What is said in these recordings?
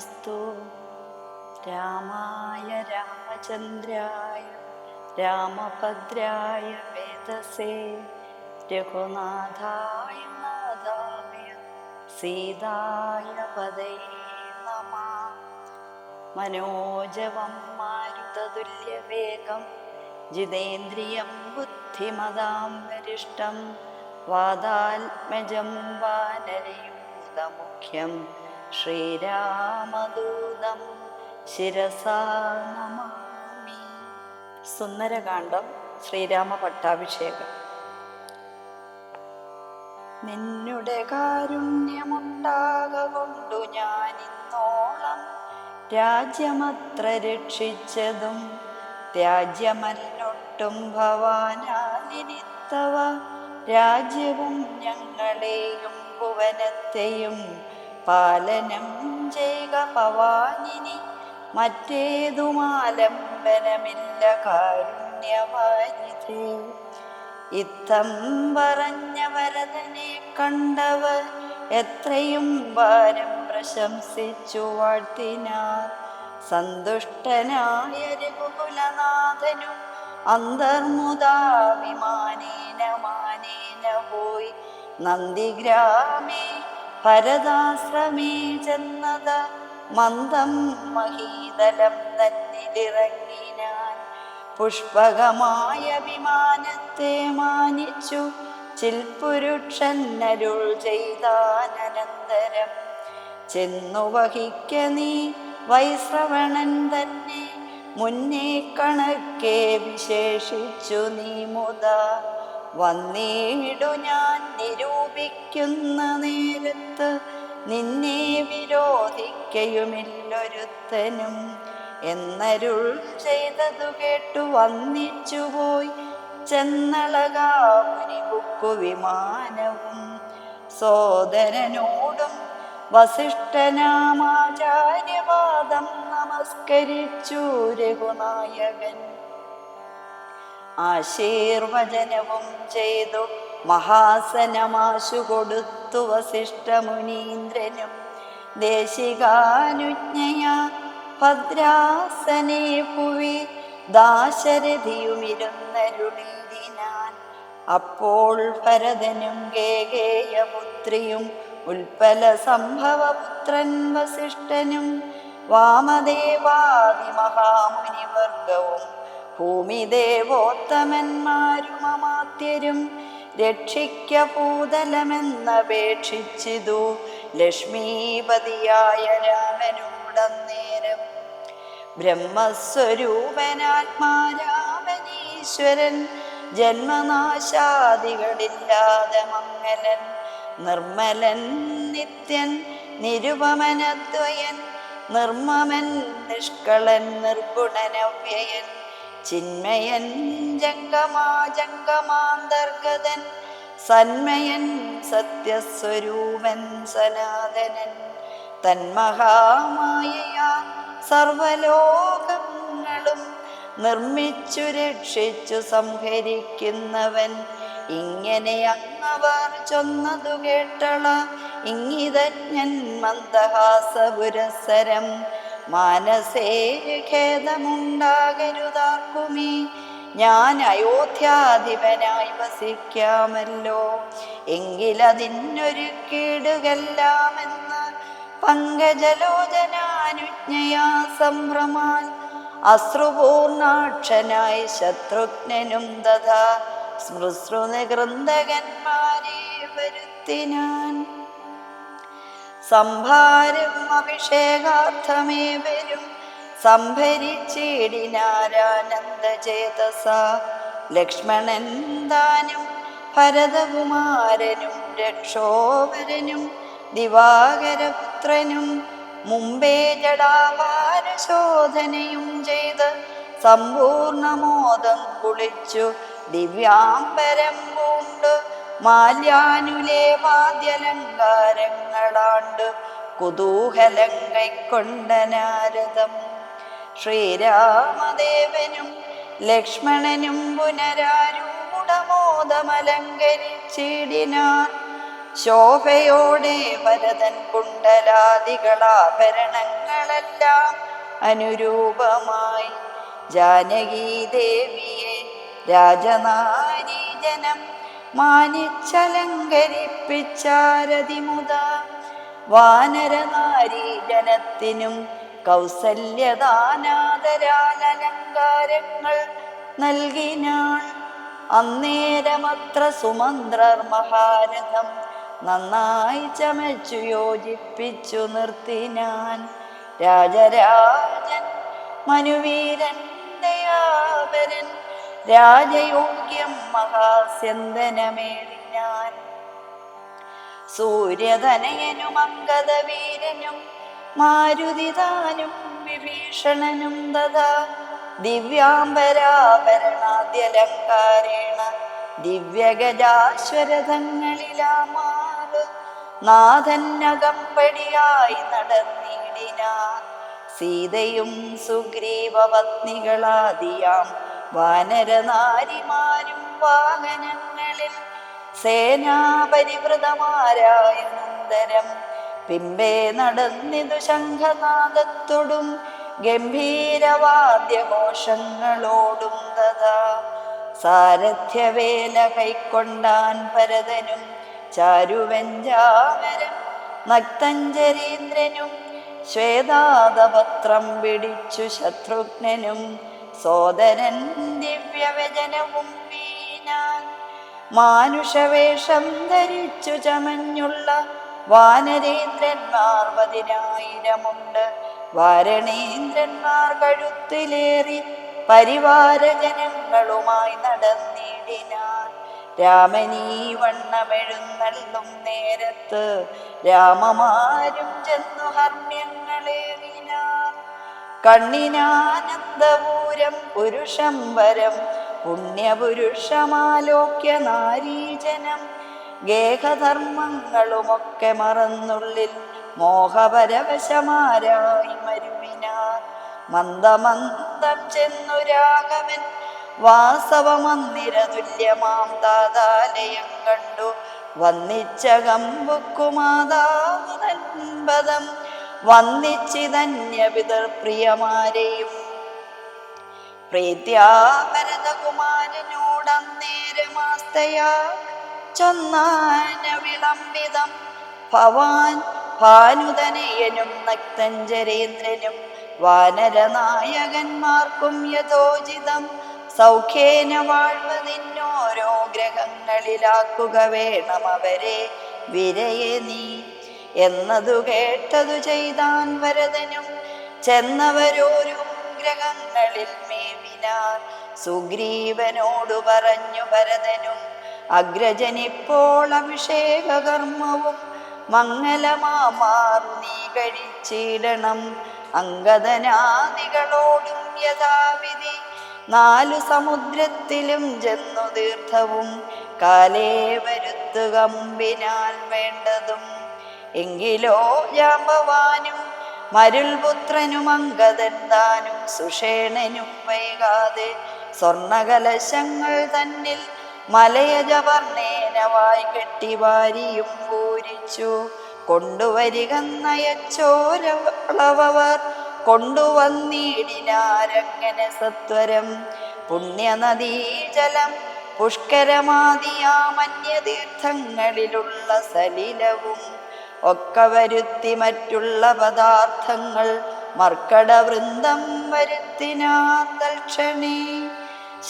അവിഘ്നമസ്തു രാമായ രാമചന്ദ്രായ രാമഭദ്രായ വേദസേ രഘുനാഥായ നാഥായ സീതായ പദേ നമ മനോജവം മാരുതതുല്യവേഗം ജിതേന്ദ്രിയം ബുദ്ധിമതാം വരിഷ്ടം വാദാത്മജം വാനരയൂതമുഖ്യം ശ്രീരാമദൂതം ശിരസാ നമാമി. സുന്ദരകാന്ഡം ശ്രീരാമ പട്ടാഭിഷേകം. നിന്നുടെ കാരുണ്യമുണ്ടാകൊണ്ടു ഞാൻ ഇന്നോളം രാജ്യമത്ര രക്ഷിച്ചതും രാജ്യമല്ലൊട്ടും ഭവാനാലിനിത്തവ രാജ്യവും ഞങ്ങളെയും ഭുവനത്തെയും പാലനം ചെയ്ക ഭവാനിനി മറ്റേതുമാലംബനമില്ല കാരുണ്യവാരിതേ ഇത്തം പറഞ്ഞ വരതനെ കണ്ടവർ എത്രയും വാരം പ്രശംസിച്ചു വാഴ്ത്തിനാർ. സന്തുഷ്ടനായ രഘുകുലനാഥനും അന്തർമുദാഭിമാനേന മാനേന പോയി നന്ദിഗ്രാമേ ഭരതാശ്രമേ ചെന്നത മന്ദം മഹീതലം തന്നിലിറങ്ങിനാൻ. പുഷ്പകമായ വിമാനത്തെ മാനിച്ചു ചിൽപുരുഷന്നരുൾ ചെയ്താനന്തരം ചെന്നു വഹിക്ക നീ വൈശ്രവണൻ തന്നെ മുന്നേ കണക്കെ വിശേഷിച്ചു നീ മുത. വന്നീടു ഞാൻ നിരൂപിക്കുന്ന നേരത്ത് നിന്നെ വിരോധിക്കയുമില്ലൊരുത്തനും. എന്നരുൾ ചെയ്തതു കേട്ടു വന്നിച്ചുപോയി ചെന്നളകാമുനി ബുക്കു വിമാനവും. സോദരനോടും വസിഷ്ഠനാമാചാര്യവാദം നമസ്കരിച്ചു രഘുനായകൻ. ആശീർവചനവും ചെയ്തു. മഹാസനമാശു കൊടുത്തു വസിഷ്ഠമുനീന്ദ്രനും. ദേശികാനുജ്ഞയ ഭദ്രാസനെ പുവി ദാശരഥിയുമിരുന്നരുളിതിനാൻ അപ്പോൾ ഭരതനും ഗേഗേയപുത്രിയും ഉൽപ്പല സംഭവപുത്രൻ വസിഷ്ഠനും വാമദേവാദി മഹാമുനിവർഗവും ഭൂമിദേവോത്തമന്മാരും അമാത്യരും രക്ഷിക്ക ഭൂതലമെന്നപേക്ഷിച്ചിതു ലക്ഷ്മീപതിയായ രാമനോടന്നേരം. ബ്രഹ്മസ്വരൂപനാത്മാരാമനീശ്വരൻ ജന്മനാശാദികളില്ലാതെ മംഗലൻ നിർമ്മലൻ നിത്യൻ നിരുപമനദ്വയൻ നിർമ്മമൻ നിഷ്കളൻ നിർഗുണനവ്യയൻ ചിന്മയൻ ജംഗമാ ജംഗമാന്തർഗതൻ സന്മയൻ സത്യസ്വരൂപൻ സനാതനൻ. തന്മഹാമായയാ സർവലോകങ്ങളും നിർമ്മിച്ചു രക്ഷിച്ചു സംഹരിക്കുന്നവൻ. ഇങ്ങനെ അങ്ങവർ ചൊന്നതു കേട്ടള ഇങ്ങിതജ്ഞൻ മന്ദഹാസപുരസരം. മാനസേ ഖേദമുണ്ടാകരുതാക്കുമീ ഞാൻ അയോധ്യാധിപനായി വസിക്കാമല്ലോ. എങ്കിലതിനൊരു കീടുകല്ലാമെന്ന് പങ്കജലോചനാനുജ്ഞയാ സംഭ്രമാൻ അശ്രുപൂർണാക്ഷനായി ശത്രുഘ്നനും തഥാ സ്മൃസൃനികൃന്ദകന്മാരെ വരുത്തിനാൻ സംഭാരം അഭിഷേകാർത്ഥമേ വരും. സംഭരിച്ചിടിനാരാനന്ദചേതസ. ലക്ഷ്മണൻ താനും ഭരതകുമാരനും രക്ഷോപരനും ദിവാകരപുത്രനും മുമ്പേ ജടാപാരശോധനയും ചെയ്ത് സമ്പൂർണമോദം കുളിച്ചു ദിവ്യാംബരം പൂണ്ട് മാല്യാനുലേപാദ്യലങ്കാരങ്ങളാണ്ട് കുതൂഹലം നാരദം ശ്രീരാമദേവനും ലക്ഷ്മണനും പുനരാരൂഢമോദമലങ്കരിച്ചിടിനാർ ശോഭയോടെ ഭരതൻ കുണ്ടലാദികളാഭരണങ്ങളെല്ലാം അനുരൂപമായി. ജാനകീ ദേവിയെ രാജനാരീജനം മാനിച്ചലങ്കരിപ്പിച്ചാരതിമുത വാനരനാരീജനത്തിനും കൗസല്യദാനാദരാലങ്കാരങ്ങൾ നൽകിനാൾ. അന്നേരമത്ര സുമന്ത്രർ മഹാരഥം നന്നായി ചമച്ചു യോജിപ്പിച്ചു നിർത്തിനാൻ. രാജരാജൻ മനുവീരൻ ദയാപരൻ രാജയോഗ്യം മഹാസ്യന്തനമേറിനാൻ സൂര്യധനയനും അങ്കദവീരനും മാരുതിതാനും വിഭീഷണനും തഥാ ദിവ്യാംബരാഭരണാദ്യലങ്കാരേണ ദിവ്യഗജാശ്വരതങ്ങളിലാമാവ് നാഥന്നകമ്പടിയായി നടന്നിടിനാ സീതയും സുഗ്രീവപത്നികളാദിയാം വാനരനാരിമാരും വാഹനങ്ങളിൽ സേനാപരിവൃതമാരായ നന്ദരം പിമ്പേ നടന്നിതു ശംഖനാദത്തോടും ഗംഭീരവാദ്യഘോഷങ്ങളോടും തഥാ സാരഥ്യവേല കൈക്കൊണ്ടാൻ ഭരതനും ചാരുവെഞ്ചാമരം നക്തഞ്ചരീന്ദ്രനും ശ്വേതാതപത്രം പിടിച്ചു ശത്രുഘ്നനും സോദരൻ ദിവ്യവചനവും വീണാൻ മാനുഷവേഷം ധരിച്ചു ചമഞ്ഞുള്ള വാനരേന്ദ്രന്മാർ പതിനായിരമുണ്ട് വാരണേന്ദ്രന്മാർ കഴുത്തിലേറി പരിവാരജനങ്ങളുമായി നടന്നിടിനാൻ. രാമനീ വണ്ണമെഴുന്നള്ളും നേരത്ത് രാമമാരും ചെന്നു ഹർമ്മ്യങ്ങളേറിനാർ കണ്ണിനാനന്ദപൂരം പുരുഷം വരം പുണ്യപുരുഷമാലോക്യ നാരീജനം. ഗേഹധർമ്മങ്ങളുമൊക്കെ മറന്നുള്ളിൽ മോഹപരവശമാരായി മരുവിനാർ മന്ദമന്ദം ചെന്നു രാഘവൻ വാസവമന്ദിരതുല്യമാം താതാലയം കണ്ടു. വന്നിച്ച കമ്പുക്കുമാതാവ് തൻപദം വന്നിച്ചിതന്യ പിതൃപ്രിയമാരെയും പ്രീത്യാഭരതകുമാരനോടന്നേരമാസ്തയാ ചൊന്നാന വിളംബിതം ഭവാൻ ഭാനുതനയനും നക്തഞ്ചരേന്ദ്രനും വാനരനായകന്മാർക്കും യഥോചിതം സൗഖ്യേന വാഴ്വ നിന്നോരോ ഗ്രഹങ്ങളിലാക്കുക വേണം അവരെ വിരയെ നീ എന്നതു കേട്ടതു ചെയ്താൻ വരതനും ചെന്നവരോരും ഗ്രഹങ്ങളിൽ മേവിനാർ. സുഗ്രീവനോടു പറഞ്ഞു ഭരതനും അഗ്രജനിപ്പോൾ അഭിഷേക കർമ്മവും നീ കഴിച്ചിടണം. അങ്കദനാദികളോടും യഥാവിധി നാലു സമുദ്രത്തിലും ചെന്നു തീർത്ഥവും. കാലേ വരുത്തുകമ്പിനാൽ വേണ്ടതും എങ്കിലോ ജാമ്പവാനും മരുൾപുത്രനും അങ്കദൻ താനും സുഷേണനും വൈകാതെ സ്വർണകലശങ്ങൾ തന്നിൽ മലയജവർണേനവായി കെട്ടി വാരിയും പൂരിച്ചു കൊണ്ടുവരികന്നയച്ചോരവർ കൊണ്ടുവന്നിടിനാരങ്ങനെ സത്വരം. പുണ്യനദീജലം പുഷ്കരമാദിയാമന്യതീർത്ഥങ്ങളിലുള്ള സലിലവും ഒക്കെ വരുത്തി മറ്റുള്ള പദാർത്ഥങ്ങൾ മർക്കട വൃന്ദം വരുത്തിനാതൽക്ഷണി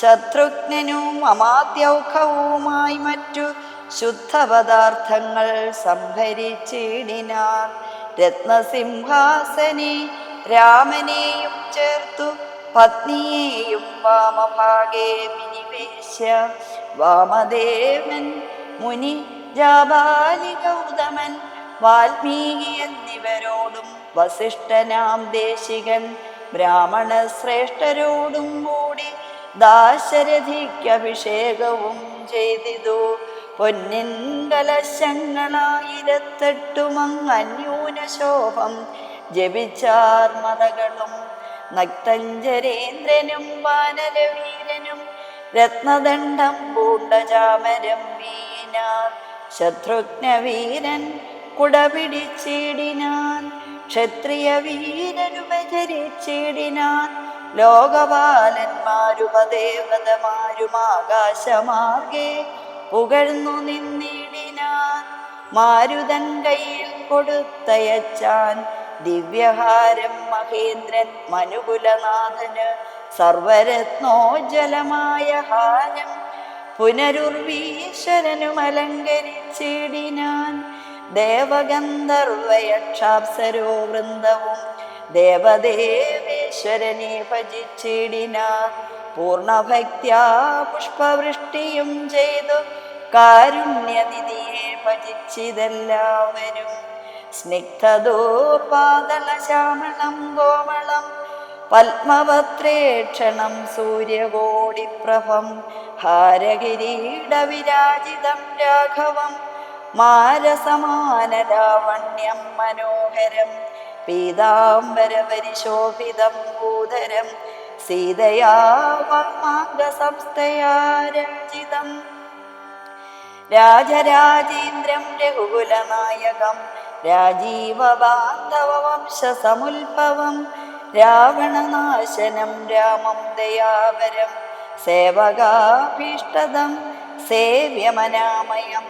ശത്രുഘ്നും അമാദ്യൗഖവുമായി മറ്റു ശുദ്ധപദാർത്ഥങ്ങൾ സംഭരിച്ചിടിനാർ. രത്നസിംഹാസനെ രാമനെയും ചേർത്തു പത്നിയെയും വാമഭാഗേ വിനിവേശ്യ വാമദേവൻ മുനി ജാബാലി ഗൗതമൻ വാൽമീകി എന്നിവരോടും വസിഷ്ഠനാം ദേശികൻ ബ്രാഹ്മണ ശ്രേഷ്ഠരോടും കൂടി ദാശരഥിക്കഭിഷേകവും ചെയ്തിതു. പൊന്നിൻ കലശങ്ങളായിരത്തെട്ടുമങ്ങന്യൂന ശോഭം ജപിച്ചാർ മതകളും. നക്തഞ്ചരേന്ദ്രനും വാനരവീരനും രത്നദണ്ഡം പൂണ്ടചാമരം വീനാർ ശത്രുഘ്നവീരൻ കുടപിടിച്ചിടിനാൻ ക്ഷത്രിയ വീരനുപചരിച്ചിടിനാൻ ലോകപാലന്മാരുപദേവതമാരുമാകാശമാർഗേ പുകഴ്ന്നു നിന്നിടിനാൻ മാരുതൻ കയ്യിൽ കൊടുത്തയച്ചാൻ ദിവ്യഹാരം മഹേന്ദ്രൻ മനുകുലനാഥന് സർവരത്നോജ്വലമായ ഹാരം പുനരുർവീശ്വരനും അലങ്കരിച്ചിടിനാൻ ദേവഗന്ധർവയക്ഷാപ്സരോ വൃന്ദവും. ദേവദേവേശ്വരനെ ഭജിച്ചിടിന. പൂർണഭക്ത്യാ പുഷ്പവൃഷ്ടിയും ചെയ്തു. കാരുണ്യനിധിയെ ഭജിച്ചിതെല്ലാവരും. സ്നിഗ്ധദോപാതളശ്യാമളം ഗോവളം പത്മപത്രേക്ഷണം സൂര്യകോടിപ്രഭം. ഹാരകിരീടവിരാജിതം രാഘവം. മാരസമാനലാവണ്യം മനോഹരം പീതാംബരപരിശോഭിതം ഭൂധരം സീതയാ രാജരാജേന്ദ്രം രഘുകുലനായകം സമുൽഭവം രാവണനാശനം രാമം ദയാവരം സേവകാഭീഷ്ടതം സേവ്യമനാമയം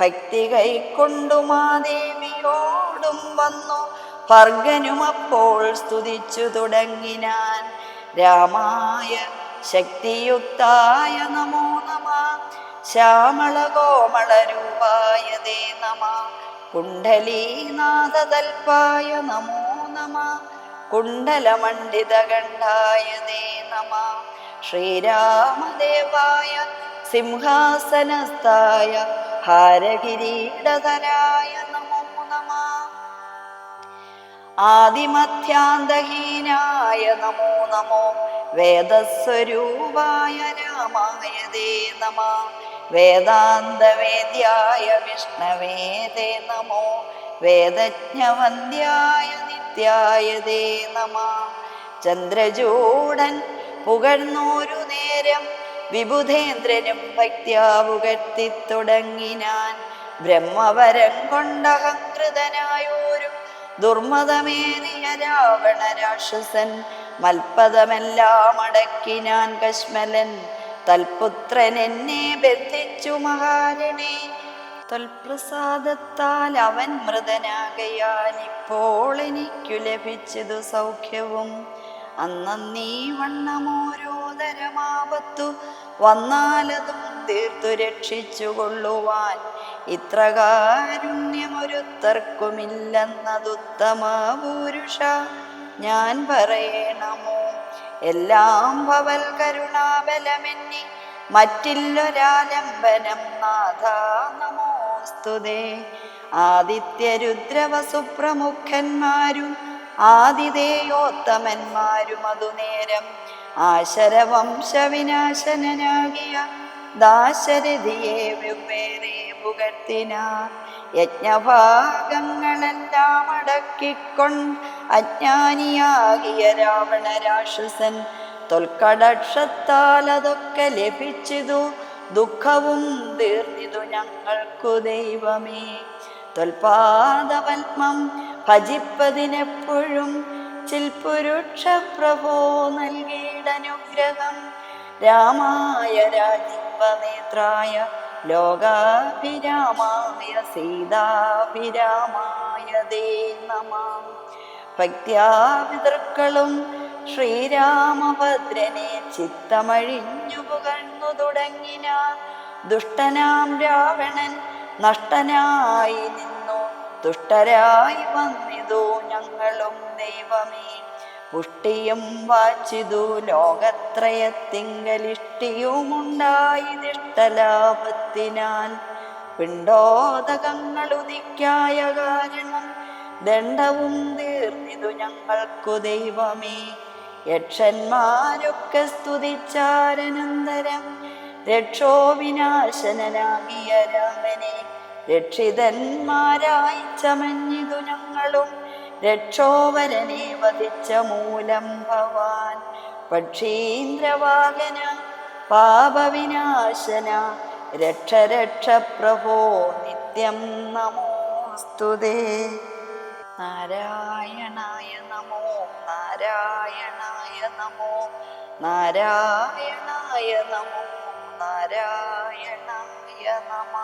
ഭക്തി കൈക്കൊണ്ടു മാദേവിയോടും വന്നു ഭർഗനുമപ്പോൾ സ്തുതിച്ചു തുടങ്ങിനാൻ. രാമായ ശക്തിയുക്തായ നമോ നമ. ശ്യാമള കോമള രൂപായ ദേ നമ. കുണ്ഡലീനാഥതൽപ്പായ നമോ നമ. കുണ്ഡലമണ്ഡിതകണ്ഠായ ദേ നമ. ശ്രീരാമദേവായ സിംഹാസനസ്ഥായ ഹാരകിരീടധരായ നമോ നമ. ആദിമധ്യാന്തഹീനായ നമോ നമോ. വേദസ്വരൂപായ രാമായ ദേ നമ. വേദാന്തവേദ്യായ വിഷ്ണവേ ദേ നമോ. വേദജ്ഞവന്ദ്യായ നിത്യായ ദേ നമ. ചന്ദ്രചൂടൻ പുകഴ്ന്നോരു നേരം വിബുധേന്ദ്രനും ഭക്തിയാവുകത്തി തുടങ്ങിനാൻ ബ്രഹ്മവരം കൊണ്ടഹങ്കൃതനായോരു ദുർമതമേറിയ രാവണ രാക്ഷസൻ മൽപദമെല്ലാം അടക്കിനാൻ കശ്മലൻ തൽപുത്രൻ എന്നെ ബന്ധിച്ചു മഹാരണേ തൽപ്രസാദത്താൽ അവൻ മൃതനാകയാൽ ഇപ്പോൾ എനിക്കു ലഭിച്ചതു സൗഖ്യവും. അന്നീ വണ്ണമോരോതരമാപത്തു വന്നാലതും തീർത്തു രക്ഷിച്ചുകൊള്ളുവാൻ ഇത്ര കാരുണ്യമൊരുത്തർക്കുമില്ലെന്നതുത്തമ പുരുഷ ഞാൻ പറയണമോ? എല്ലാം ഭവൽ കരുണാബലമെന്നി മറ്റില്ലൊരാലംബനം നാഥ നമോസ്തുതേ ആദിത്യരുദ്രവസുപ്രമുഖന്മാരും ആതിഥേയോത്തമന്മാരും അതു നേരം ആശരവംശവിനാശനാകിയ ദാശരഥിയെ വെവ്വേറെ പുകഴ്ത്തിനാർ യജ്ഞഭാഗങ്ങളെല്ലാം അടക്കിക്കൊണ്ട് അജ്ഞാനിയാകിയ രാവണ രാക്ഷസൻ തൊൽക്കടക്ഷത്താൽ അതൊക്കെ ലഭിച്ചതു. ദുഃഖവും തീർന്നിതു ഞങ്ങൾക്കു ദൈവമേ. തൊൽപാദപത്മം ഭജിപ്പതിനെപ്പോഴും ചിൽപുരുഷ പ്രഭോ നൽകിയിടനുഗ്രഹം രാമായ രാജീവനേത്രായ ലോകാഭിരാമായ സീതാഭിരാമായ ദേ നമ. ഭക്ത്യാപിതൃക്കളും ശ്രീരാമഭദ്രനെ ചിത്തമഴിഞ്ഞു പുകഴ്ന്നു തുടങ്ങിന. ദുഷ്ടനാം രാവണൻ നഷ്ടനായി നിന്നു തുഷ്ടരായി വന്നിതു ഞങ്ങളും ദൈവമേ. പുഷ്ടിയും വാച്ചിതു പിണ്ടോദകങ്ങൾ ഉദിക്കായ കാരണം ദണ്ഡവും തീർന്നിതു ഞങ്ങൾക്കു ദൈവമേ. യക്ഷന്മാരൊക്കെ സ്തുതിച്ചാരനന്തരം രക്ഷോ വിനാശനനാകിയ രാമനെ രക്ഷിതന്മാരായി ചമഞ്ഞിതു ഞങ്ങളും. രക്ഷോവരനെ വധിച്ച മൂലം ഭവാൻ. പക്ഷീന്ദ്രവാഹന പാപവിനാശന രക്ഷ രക്ഷ പ്രഭോ നിത്യം നമോസ്തുതേ നാരായണായ നമോ നാരായണായ നമോ നാരായണായ നമോ നാരായണായ നമ.